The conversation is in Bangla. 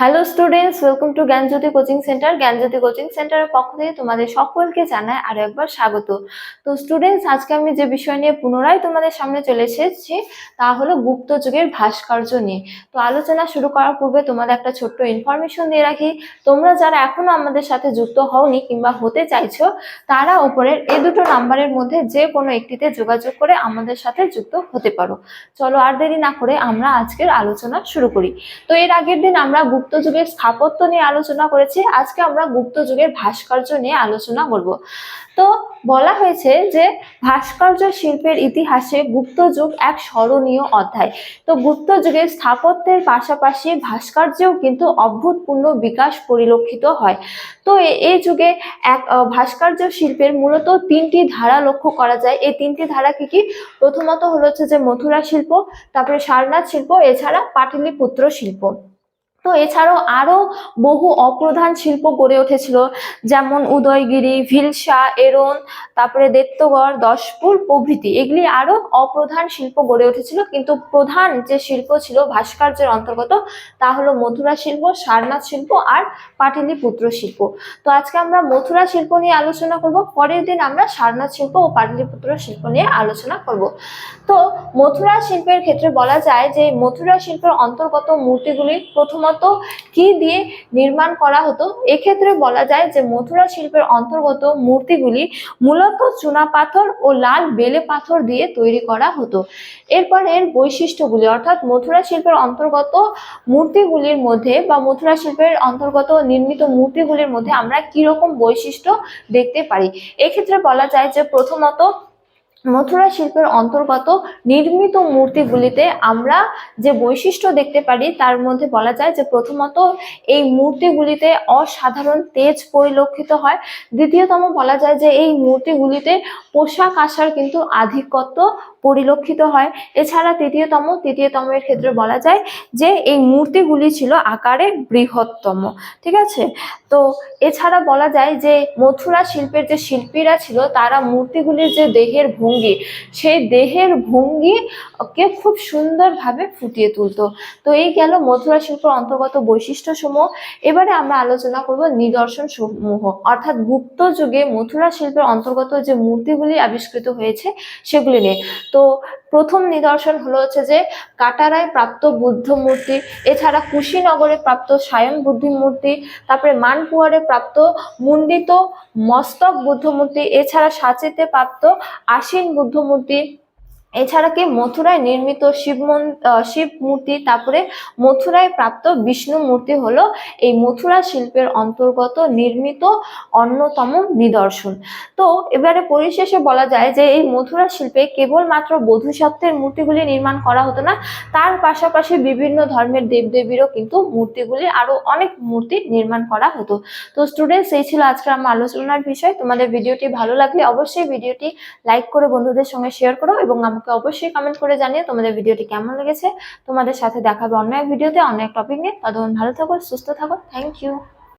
Hello students welcome to Gyanjyoti coaching centre Gyanjyoti coaching সেন্টারের পক্ষ থেকে তোমাদের সকলকে জানায় আরও একবার স্বাগত। তো স্টুডেন্টস আজকে আমি যে বিষয় নিয়ে পুনরায় তোমাদের সামনে চলে এসেছি, তা হলো গুপ্ত যুগের ভাস্কর্য নিয়ে। তো আলোচনা শুরু করার পূর্বে তোমাদের একটা ছোট্ট ইনফরমেশন দিয়ে রাখি। তোমরা যারা এখনও আমাদের সাথে যুক্ত হওনি কিংবা হতে চাইছো, তারা উপরের এই দুটো নাম্বারের মধ্যে যে কোনো একটিতে যোগাযোগ করে আমাদের সাথে যুক্ত হতে পারো। চলো আর দেরি না করে আমরা আজকের আলোচনা শুরু করি। তো এর আগের দিন আমরা গুপ্ত যুগের স্থাপত্য নিয়ে আলোচনা করেছি। আজকে আমরা গুপ্ত যুগের ভাস্কর্য নিয়ে আলোচনা করব। তো বলা হয়েছে যে ভাস্কর্য শিল্পের ইতিহাসে গুপ্ত যুগ এক স্মরণীয় অধ্যায়। তো গুপ্ত যুগের স্থাপত্যের পাশাপাশি ভাস্কর্যেও কিন্তু অভূতপূর্ণ বিকাশ পরিলক্ষিত হয়। তো এই যুগে এক ভাস্কর্য শিল্পের মূলত তিনটি ধারা লক্ষ্য করা যায়। এই তিনটি ধারা কি কি? প্রথমত হলো হচ্ছে যে মথুরা শিল্প, তারপরে সারনাথ শিল্প, এছাড়া পাটলিপুত্র শিল্প। তো এছাড়াও আরও বহু অপ্রধান শিল্প গড়ে উঠেছিল, যেমন উদয়গিরি, ভিলসা, এরন, তারপরে দেত্তগড় দশপুর প্রভৃতি। এগুলি আরও অপ্রধান শিল্প গড়ে উঠেছিল, কিন্তু প্রধান যে শিল্প ছিল ভাস্কর্যের অন্তর্গত, তা হলো মথুরা শিল্প, সারনাথ শিল্প আর পাটলিপুত্র শিল্প। তো আজকে আমরা মথুরা শিল্প নিয়ে আলোচনা করব, পরের দিন আমরা সারনাথ শিল্প ও পাটলিপুত্র শিল্প নিয়ে আলোচনা করব। তো মথুরা শিল্পের ক্ষেত্রে বলা যায় যে মথুরা শিল্পের অন্তর্গত মূর্তিগুলি প্রথমত কি দিয়ে নির্মাণ করা হতো? এক্ষেত্রে বলা যায় যে মথুরা শিল্পের অন্তর্গত মূর্তিগুলি মূলত চুনাপাথর ও লাল বেলে পাথর দিয়ে তৈরি করা হতো। এরপর এর বৈশিষ্ট্যগুলি, অর্থাৎ মথুরা শিল্পের অন্তর্গত মূর্তিগুলির মধ্যে বা মথুরা শিল্পের অন্তর্গত নির্মিত মূর্তিগুলির মধ্যে আমরা কি রকম বৈশিষ্ট্য দেখতে পারি? এক্ষেত্রে বলা যায় যে প্রথমত মথুরা শিল্পের অন্তর্গত নির্মিত মূর্তিগুলিতে আমরা যে বৈশিষ্ট্য দেখতে পারি, তার মধ্যে বলা যায় যে প্রথমত এই মূর্তিগুলিতে অসাধারণ তেজ পরিলক্ষিত হয়। দ্বিতীয়তম বলা যায় যে এই মূর্তিগুলিতে পোশাক আশার কিন্তু আধিক্যত্ব পরিলক্ষিত হয়। এছাড়া তৃতীয়তম, তৃতীয়তমের ক্ষেত্রে বলা যায় যে এই মূর্তিগুলি ছিল আকারে বৃহত্তম, ঠিক আছে? তো এছাড়া বলা যায় যে মথুরা শিল্পের যে শিল্পীরা ছিল, তারা মূর্তিগুলির যে দেহের ভঙ্গি, সেই দেহের ভঙ্গিকে খুব সুন্দরভাবে ফুটিয়ে তুলতো। তো এই গেল মথুরা শিল্পের অন্তর্গত বৈশিষ্ট্য সমূহ এবারে আমরা আলোচনা করব নিদর্শন সমূহ। অর্থাৎ গুপ্ত যুগে মথুরা শিল্পের অন্তর্গত যে মূর্তিগুলি আবিষ্কৃত হয়েছে, সেগুলি নিয়ে। তো প্রথম নিদর্শন হলো হচ্ছে যে কাটারায় প্রাপ্ত বুদ্ধ মূর্তি, এছাড়া কুশিনগরে প্রাপ্ত সায়ন বুদ্ধি মূর্তি, তারপরে মানপুয়ারে প্রাপ্ত মুন্ডিত মস্তক বুদ্ধ মূর্তি, এছাড়া সাঁচিতে প্রাপ্ত আশীন বুদ্ধ মূর্তি এছাড়া কি মথুরায় নির্মিত শিব শিব মূর্তি, তারপরে মথুরায় প্রাপ্ত বিষ্ণু মূর্তি হলো এই মথুরা শিল্পের অন্তর্গত নির্মিত অন্যতম নিদর্শন। তো এবারে পরিশেষে বলা যায় যে এই মথুরা শিল্পে কেবলমাত্র বোধিসত্ত্বের মূর্তিগুলি নির্মাণ করা হতো না, তার পাশাপাশি বিভিন্ন ধর্মের দেবদেবীরও কিন্তু মূর্তিগুলি আরও অনেক মূর্তি নির্মাণ করা হতো। তো স্টুডেন্টস এই ছিল আজকের আমার আলোচনার বিষয়। তোমাদের ভিডিওটি ভালো লাগলে অবশ্যই ভিডিওটি লাইক করে বন্ধুদের সঙ্গে শেয়ার করো এবং আমাকে অবশ্যই কমেন্ট করে জানিয়ে তোমাদের ভিডিওটি কেমন লেগেছে। তোমাদের সাথে দেখাবে অন্য এক ভিডিওতে, অন্য এক টপিক নিয়ে। ততক্ষণ ভালো থাকো, সুস্থ থাকো। Thank you